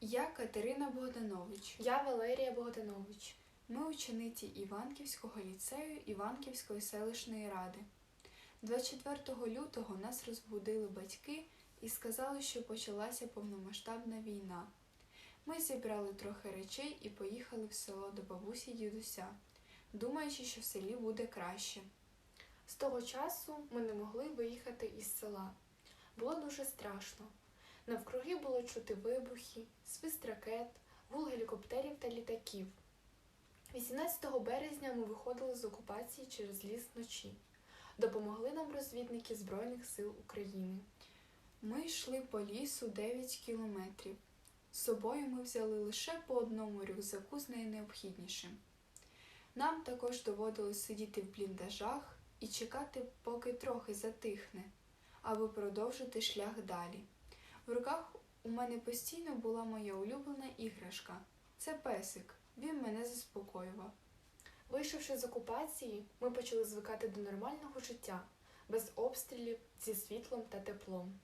Я Катерина Богданович. Я Валерія Богданович. Ми учениці Іванківського ліцею Іванківської селищної ради. 24 лютого нас розбудили батьки і сказали, що почалася повномасштабна війна. Ми зібрали трохи речей і поїхали в село до бабусі дідуся, думаючи, що в селі буде краще. З того часу ми не могли виїхати із села. Було дуже страшно. Навкруги було чути вибухи, свист ракет, гул гелікоптерів та літаків. 18 березня ми виходили з окупації через ліс вночі. Допомогли нам розвідники Збройних сил України. Ми йшли по лісу 9 кілометрів. З собою ми взяли лише по одному рюкзаку з найнеобхіднішим. Нам також доводилось сидіти в бліндажах і чекати, поки трохи затихне, аби продовжити шлях далі. В руках у мене постійно була моя улюблена іграшка це песик. Він мене заспокоював. Вийшовши з окупації, ми почали звикати до нормального життя, без обстрілів, зі світлом та теплом.